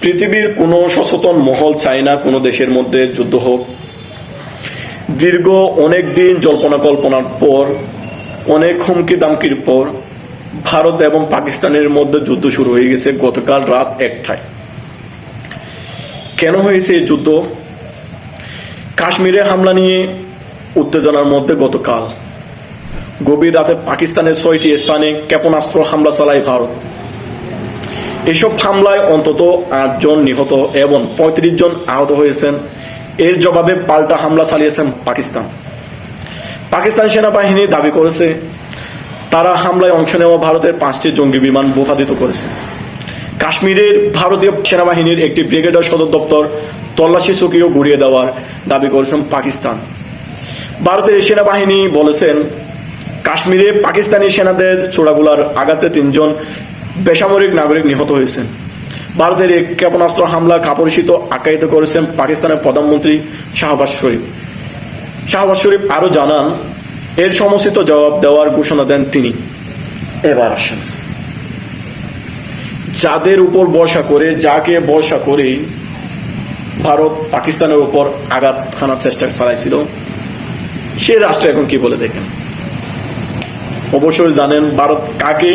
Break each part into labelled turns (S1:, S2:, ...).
S1: পৃথিবীর কোনো সচেতন মহল চায় না কোনো দেশের মধ্যে যুদ্ধ হোক। দীর্ঘ অনেক দিন জল্পনা কল্পনার পর, অনেক হুমকি দামকির পর, ভারত এবং পাকিস্তানের মধ্যে যুদ্ধ শুরু হয়ে গেছে গতকাল রাত একটায়। কেন হয়েছে এই যুদ্ধ? কাশ্মীরে হামলা নিয়ে উত্তেজনার মধ্যে গতকাল। গভীর রাতে পাকিস্তানের ছয়টি স্থানে ক্ষেপণাস্ত্র হামলা চালায় ভারত। এসব হামলায় অন্তত আটজন নিহত এবং পঁয়ত্রিশ জন আহত হয়েছেন। এর জবাবে পাল্টা হামলা চালিয়েছেন পাকিস্তান। পাকিস্তান সেনাবাহিনী দাবি করেছে, তারা হামলায় অংশ নেওয়া ভারতের পাঁচটি জঙ্গি বিমান বোফাদিত করেছে। কাশ্মীরের ভারতীয় সেনাবাহিনীর একটি ব্রিগেডের সদর দপ্তর তল্লাশি চকিও গুড়িয়ে দেওয়ার দাবি করেছেন পাকিস্তান। ভারতের সেনাবাহিনী বলেছেন, কাশ্মীরে পাকিস্তানি সেনাদের চোড়াগুলার আঘাতে তিনজন বেসামরিক নাগরিক নিহত হয়েছেন। ভারতের এই ক্ষেপণাস্ত্র হামলা কাপড়িত আখ্যায়িত করেছেন পাকিস্তানের প্রধানমন্ত্রী শাহবাজ শরীফ। শাহবাজ শরীফ আরও জানান, এর সমস্ত জবাব দেওয়ার ঘোষণা দেন তিনি। এবার আসেন। যাদের উপর ভরসা করে, যাকে ভরসা করে ভারত পাকিস্তানের উপর আঘাত হানার চেষ্টা চালাইছিল, সে রাষ্ট্র এখন কি বলে দেখেন? অবশ্যই জানেন, ভারত কাকে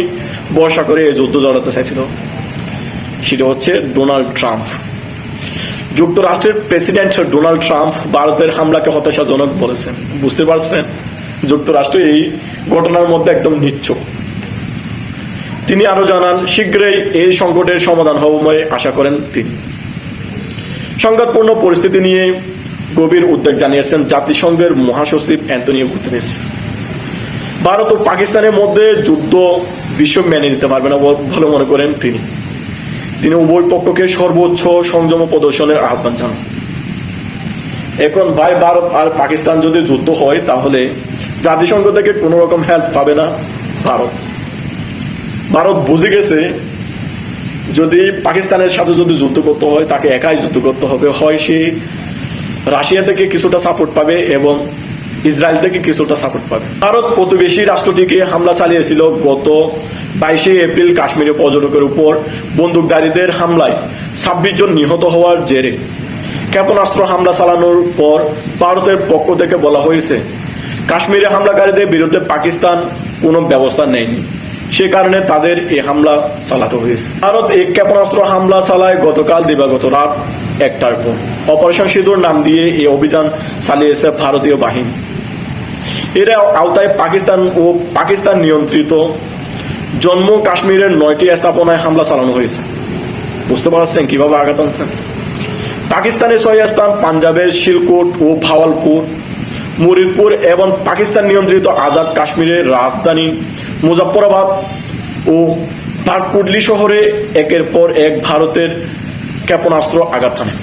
S1: ভরসা করে যুদ্ধ জড়াতে চাইছিল। সেটা হচ্ছে ডোনাল্ড ট্রাম্প। যুক্তরাষ্ট্রের প্রেসিডেন্ট ডোনাল্ড ট্রাম্প ভারতের হামলাকে হতাশাজনক বলেছেন। বুঝতে পারছেন? যুক্তরাষ্ট্র এই ঘটনার মধ্যে একদম নিচ্ছক তিনি আরও জানান, শীঘ্রই এই সংকটের সমাধান হবে বলে আশা করেন তিনি। সংঘাতপূর্ণ পরিস্থিতি নিয়ে গভীর উদ্বেগ জানিয়েছেন জাতিসংঘের মহাসচিব অ্যান্টনিও গুতেরেস। ভারত ও পাকিস্তানের মধ্যে যুদ্ধ বিশ্ব মেনে নিতে পারবে না ভালো মনে করেন তিনি। তিনি উভয় পক্ষকে সর্বোচ্চ সংযম প্রদর্শনের আহ্বান জানান। এখন ভাই ভারত আর পাকিস্তান যদি যুদ্ধ হয়, তাহলে জাতিসংঘ থেকে কোনো রকম হেল্প পাবে না ভারত। ভারত বুঝে গেছে, যদি পাকিস্তানের সাথে যদি যুদ্ধ করতে হয়, তাকে একাই যুদ্ধ করতে হবে। হয় সে রাশিয়া থেকে কিছুটা সাপোর্ট পাবে এবং ইসরায়েল থেকে কিছুটা সাপোর্ট পাবে। ভারত প্রতিবেশী রাষ্ট্রটিকে হামলা চালিয়েছিল গত বাইশে এপ্রিল কাশ্মীরে পর্যটকের উপর বন্দুকধারীদের হামলায় ছাব্বিশ জন নিহত হওয়ার জেরে। ক্ষেপণাস্ত্র হামলা চালানোর পর ভারতের পক্ষ থেকে বলা হয়েছে, কাশ্মীরে হামলাকারীদের বিরুদ্ধে পাকিস্তান কোনো ব্যবস্থা নেয়নি। সে কারণে তাদের এই হামলা চালাতে হয়েছে। ভারত এই ক্ষেপণাস্ত্র হামলা চালায় গতকাল দিবাগত রাত একটার পর। অপারেশন সিঁদুর নাম দিয়ে এই অভিযান চালিয়েছে ভারতীয় বাহিনী। এর আওতায় পাকিস্তান ও পাকিস্তান নিয়ন্ত্রিত জম্মু কাশ্মীরের নয়টি স্থাপনায় হামলা চালানো হয়েছে। বুঝতে পারছেন কীভাবে আঘাত আনছেন পাকিস্তানের ছয় স্থান পাঞ্জাবের শিলকোট ও ভাওয়ালপুর মুরিদপুর এবং পাকিস্তান নিয়ন্ত্রিত আজাদ কাশ্মীরের রাজধানী মুজাফরাবাদ ও পাককুডলি শহরে একের পর এক ভারতের ক্ষেপণাস্ত্র আঘাত হানে।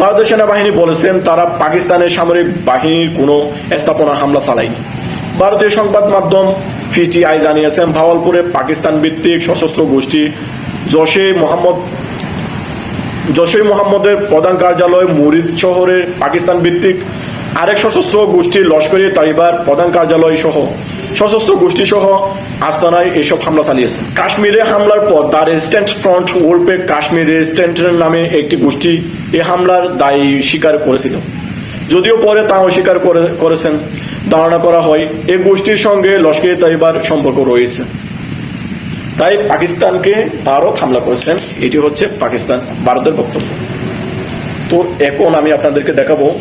S1: ভারতীয় সেনাবাহিনী বলেছেন, তারা পাকিস্তানের সামরিক বাহিনীর কোনো স্থাপনা হামলা চালায়নি। ভারতীয় সংবাদ মাধ্যম ফিটিআই জানিয়েছেন, ভাওয়ালপুরে পাকিস্তান ভিত্তিক সশস্ত্র গোষ্ঠী জশে মোহাম্মদ, জশে মোহাম্মদের প্রধান কার্যালয় মুরিদ শহরে পাকিস্তান ভিত্তিক আরেক সশস্ত্র গোষ্ঠী লস্করি তাইবার প্রধান কার্যালয় সহ সশস্ত্র গোষ্ঠী সহ আস্তানায় এসব হামলা চালিয়েছে। কাশ্মীরে হামলার পর দ্য রেজিস্ট্যান্ট ফ্রন্ট ওল্পে কাশ্মীর রেজিস্ট্যান্টের নামে একটি গোষ্ঠী এ হামলার দায়ী স্বীকার করেছিল। যদিও পরে তা অস্বীকার করে- করেছেন। ধারণা করা হয় এই গোষ্ঠীর সঙ্গে লস্করি তাইবার সম্পর্ক রয়েছে। তাই পাকিস্তানকে ভারত হামলা করেছেন, এটি হচ্ছে পাকিস্তান ভারতের বক্তব্য। তো এখন আমি আপনাদেরকে দেখাবো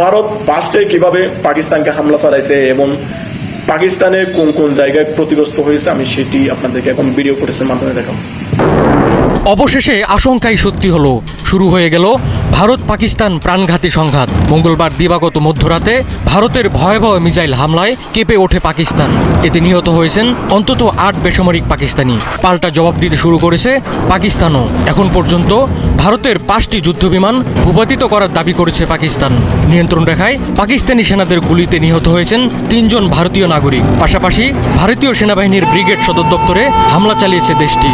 S1: ভারত পাঁচটে কীভাবে পাকিস্তানকে হামলা চালাইছে এবং পাকিস্তানে কোন কোন জায়গায় ক্ষতিগ্রস্ত হয়েছে, আমি সেটি আপনাদেরকে এখন ভিডিও ফুটেজের মাধ্যমে দেখাবো।
S2: অবশেষে আশঙ্কাই সত্যি হলো, শুরু হয়ে গেল ভারত পাকিস্তান প্রাণঘাতী সংঘাত। মঙ্গলবার দিবাগত মধ্যরাতে ভারতের ভয়াবহ মিসাইল হামলায় কেঁপে ওঠে পাকিস্তান। এতে নিহত হয়েছেন অন্তত আট বেসামরিক পাকিস্তানি। পাল্টা জবাব দিতে শুরু করেছে পাকিস্তানও। এখন পর্যন্ত ভারতের পাঁচটি যুদ্ধবিমান ভূপাতিত করার দাবি করেছে পাকিস্তান। নিয়ন্ত্রণ রেখায় পাকিস্তানি সেনাদের গুলিতে নিহত হয়েছেন তিনজন ভারতীয় নাগরিক। পাশাপাশি ভারতীয় সেনাবাহিনীর ব্রিগেড সদর দপ্তরে হামলা চালিয়েছে দেশটি।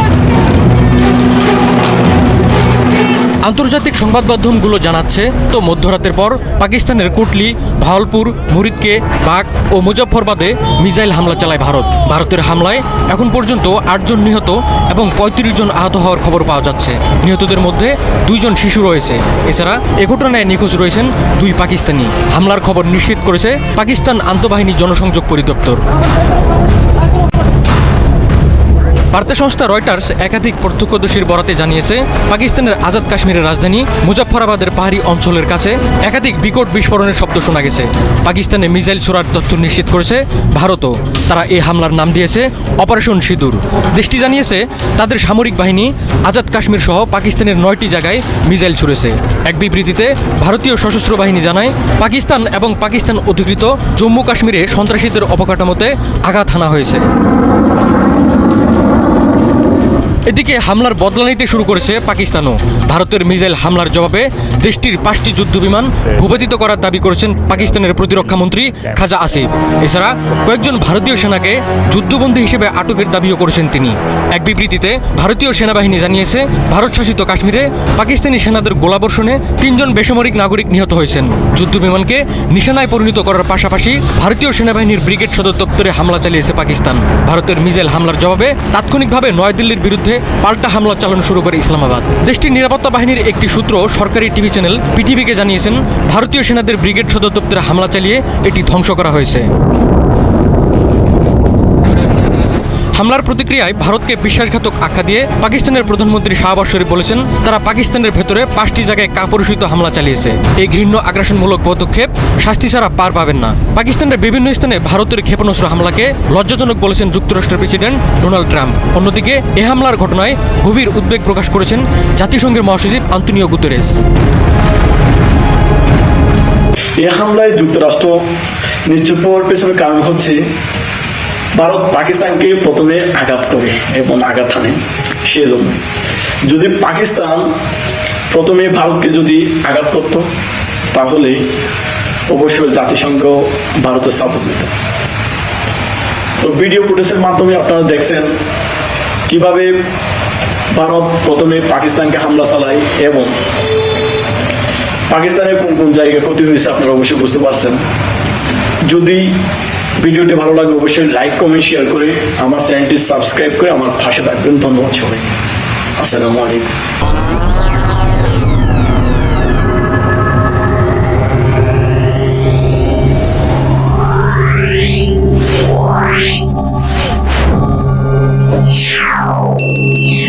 S2: আন্তর্জাতিক সংবাদ মাধ্যমগুলো জানাচ্ছে, তো মধ্যরাতের পর পাকিস্তানের কুটলি, ভাওলপুর, মুরিদকে, বাঘ ও মুজফ্ফরবাদে মিসাইল হামলা চালায় ভারত। ভারতের হামলায় এখন পর্যন্ত আটজন নিহত এবং পঁয়ত্রিশ জন আহত হওয়ার খবর পাওয়া যাচ্ছে। নিহতদের মধ্যে দুইজন শিশু রয়েছে। এছাড়া এ ঘটনায় নিখোঁজ রয়েছেন দুই পাকিস্তানি। হামলার খবর নিশ্চিত করেছে পাকিস্তান আন্তঃবাহিনী জনসংযোগ পরিদপ্তর। বার্তা সংস্থা রয়টার্স একাধিক প্রত্যক্ষদর্শীর বরাতে জানিয়েছে, পাকিস্তানের আজাদ কাশ্মীরের রাজধানী মুজাফফরাবাদের পাহাড়ি অঞ্চলের কাছে একাধিক বিকট বিস্ফোরণের শব্দ শোনা গেছে। পাকিস্তানে মিসাইল ছোড়ার তথ্য নিশ্চিত করেছে ভারতও। তারা এই হামলার নাম দিয়েছে অপারেশন সিঁদুর। দেশটি জানিয়েছে, তাদের সামরিক বাহিনী আজাদ কাশ্মীর সহ পাকিস্তানের নয়টি জায়গায় মিসাইল ছুড়েছে। এক বিবৃতিতে ভারতীয় সশস্ত্র বাহিনী জানায়, পাকিস্তান এবং পাকিস্তান অধিকৃত জম্মু কাশ্মীরে সন্ত্রাসীদের অবকাঠামোতে আঘাত হানা হয়েছে। এদিকে হামলার বদলা নিতে শুরু করেছে পাকিস্তানও। ভারতের মিসাইল হামলার জবাবে দেশটির পাঁচটি যুদ্ধবিমান ভূপাতিত করার দাবি করেছেন পাকিস্তানের প্রতিরক্ষা মন্ত্রী খাজা আসিফ। এছাড়া কয়েকজন ভারতীয় সেনাকে যুদ্ধবন্দী হিসেবে আটকের দাবিও করেছেন তিনি। এক বিবৃতিতে ভারতীয় সেনাবাহিনী জানিয়েছে, ভারত শাসিত কাশ্মীরে পাকিস্তানি সেনাদের গোলাবর্ষণে তিনজন বেসামরিক নাগরিক নিহত হয়েছেন। যুদ্ধবিমানকে নিশানায় পরিণত করার পাশাপাশি ভারতীয় সেনাবাহিনীর ব্রিগেড সদর দপ্তরে হামলা চালিয়েছে পাকিস্তান। ভারতের মিসাইল হামলার জবাবে তাৎক্ষণিকভাবে নয়াদিল্লির বিরুদ্ধে পাল্টা হামলা চালানো শুরু করে ইসলামাবাদ। দেশটির নিরাপত্তা বাহিনীর একটি সূত্র সরকারি টিভি চ্যানেল পিটিভিকে জানিয়েছেন, ভারতীয় সেনাদের ব্রিগেড সদর দপ্তরে হামলা চালিয়ে এটি ধ্বংস করা হয়েছে। হামলার প্রতিক্রিয়ায় ভারতকে বিশ্বাসঘাতক আখ্যা দিয়ে পাকিস্তানের প্রধানমন্ত্রী শাহবাজ শরীফ বলেছেন, তারা পাকিস্তানের ভেতরে পাঁচটি জায়গায় কাপুরুষিত হামলা চালিয়েছে। এই ঘৃণ্য আগ্রাসনমূলক পদক্ষেপ শাস্তি ছাড়া পার পাবেন না। পাকিস্তানের বিভিন্ন স্থানে ভারতের ক্ষেপণাস্ত্র হামলাকে লজ্জাজনক বলেছেন যুক্তরাষ্ট্রের প্রেসিডেন্ট ডোনাল্ড ট্রাম্প। অন্যদিকে, এ হামলার ঘটনায় গভীর উদ্বেগ প্রকাশ করেছেন জাতিসংঘের মহাসচিব আন্তনিও গুতেরেস।
S1: এ হামলায় যুক্তরাষ্ট্র নিশ্চুপ হওয়ার পেছনে কারণ হচ্ছে ভারত পাকিস্তানকে প্রথমে আঘাত করে এবং আঘাত হানে সেজন্য। যদি পাকিস্তান প্রথমে ভারতকে যদি আঘাত করত, তাহলে অবশ্যই জাতিসংঘ ভারতের সাপোর্ট নিত। তো ভিডিও ফুটেজের মাধ্যমে আপনারা দেখছেন কীভাবে ভারত প্রথমে পাকিস্তানকে হামলা চালায় এবং পাকিস্তানের কোন কোন জায়গায় ক্ষতি হয়েছে আপনারা অবশ্যই বুঝতে পারছেন। যদি ভিডিওটি ভালো লাগলে অবশ্যই লাইক কমেন্ট শেয়ার করে আমার চ্যানেলটি সাবস্ক্রাইব করে আমার পাশে থাকবেন। ধন্যবাদ সবাই আসসালামু আলাইকুম। Yeah.